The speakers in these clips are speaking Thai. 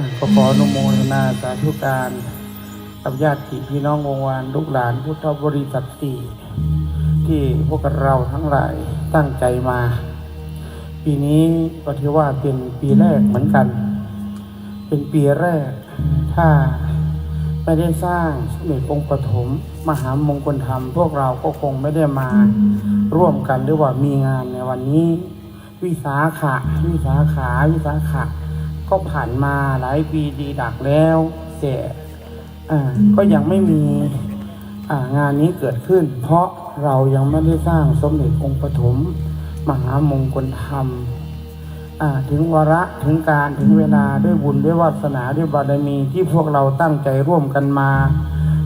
อะก็ขออนุโมทนาสาธุการกับญาติพี่น้องวงวานลูกหลานพุทธบริษัทสี่ที่พวกเราทั้งหลายตั้งใจมา ปีนี้ก็ถือว่าเป็นปีแรกเหมือนกัน เป็นปีแรก ถ้าไม่ได้สร้างสมเด็จองค์ปฐมมหามงคลธรรม พวกเราก็คงไม่ได้มาร่วมกันหรือว่ามีงานในวันนี้ วิสาขะวิสาขาวิสาขะ ก็ผ่านมาหลายปีดีดักแล้วแต่อ่าก็ยังไม่มีงานนี้เกิดขึ้น เพราะเรายังไม่ได้สร้างสมเด็จองค์ปฐมมหามงคลธรรมถึงวาระถึงการถึงเวลาด้วยบุญด้วยวาสนาด้วยบารมีที่พวกเราตั้งใจร่วมกันมา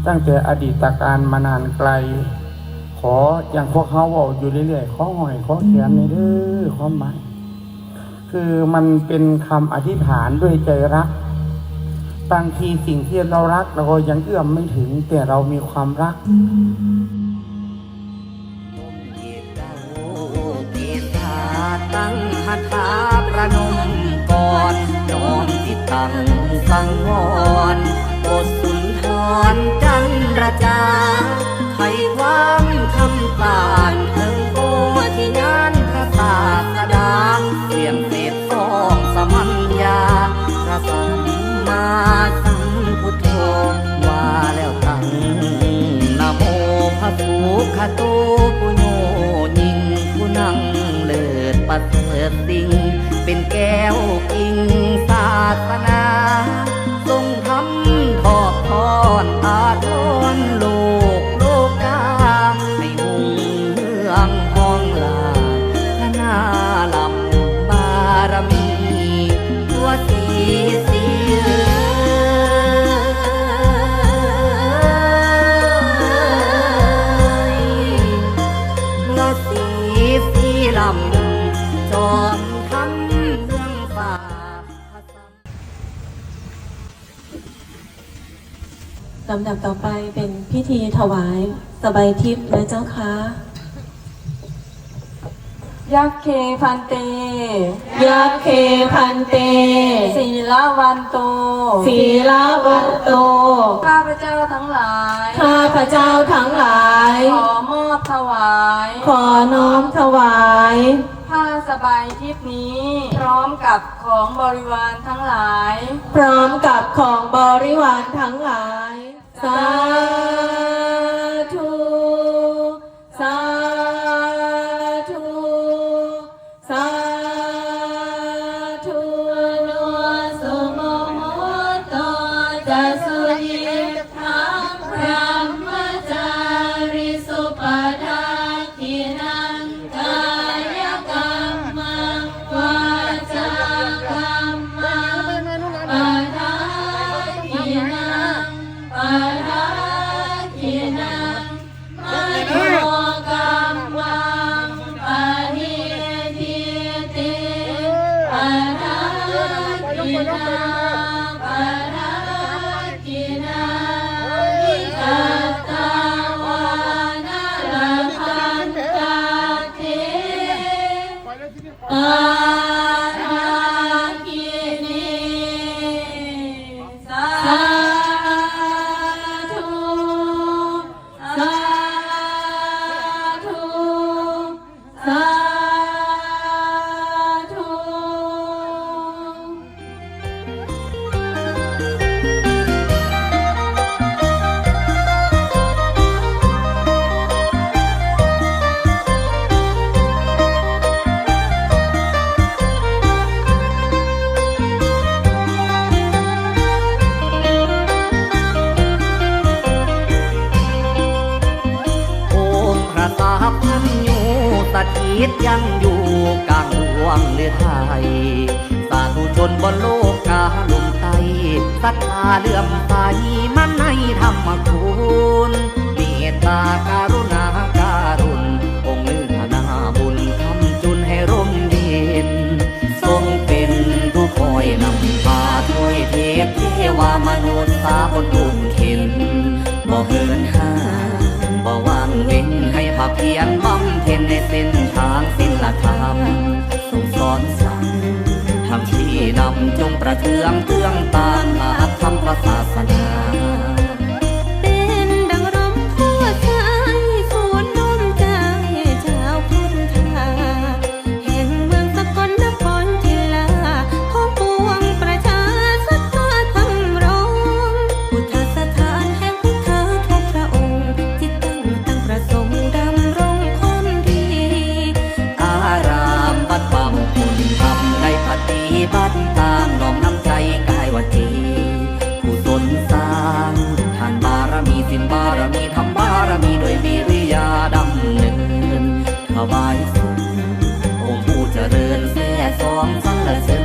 ตั้งแต่อดีตการมานานไกล ขออย่างพวกเขาบอกอยู่เรื่อยๆขอหอยขอเขียนในเด้อความหมาย คือมันเป็นคำอธิษฐานด้วยใจรัก บางทีสิ่งที่เรารักเราก็ยังเอื้อมไม่ถึง แต่เรามีความรักตั้งคาถาประนมก่อนน้อมที่ตั้งสังวรบทสุนทรจันรจา ลิ อมทำเมืองป่าลำดับต่อไปเป็นพิธีถวาย สบายทิพย์นะเจ้าค่ะยักเคพันเต ยักเคพันเต ศีลวันโต ศีลวัตโต ข้าพเจ้าทั้งหลาย ข้าพระเจ้าทั้งหลาย ขอมอบถวาย ขอน้อมถวายผ้าส บายทิพนี้ พร้อมกับของบริวารทั้งหลาย พร้อมกับของบริวารทั้งหลายสา ป สถิตยังอยู่กลางดวงเลือไทย สาธุชนบนโลกกาลมไตศรัทธาเลื่อมใสมันในธรรมคุณเมตตาการุณาการุณองค์เนื้อนาบุญคำจุนให้ร่มเย็นทรงเป็นผู้คอยนำพาถ้วยเทพเทวามนุษย์สาบนบุญเข็นบ่เหินห่างบ่วางเว้นให้ภาพเพียรบำเพ็ญ ในเส้นทางศิลธรรมรงสอนสั่งทำที่นำจงประเทืองเตืองตามหลักธรรมศาสนา บายสุของผู้เจริญเสียสองสรรเสริญ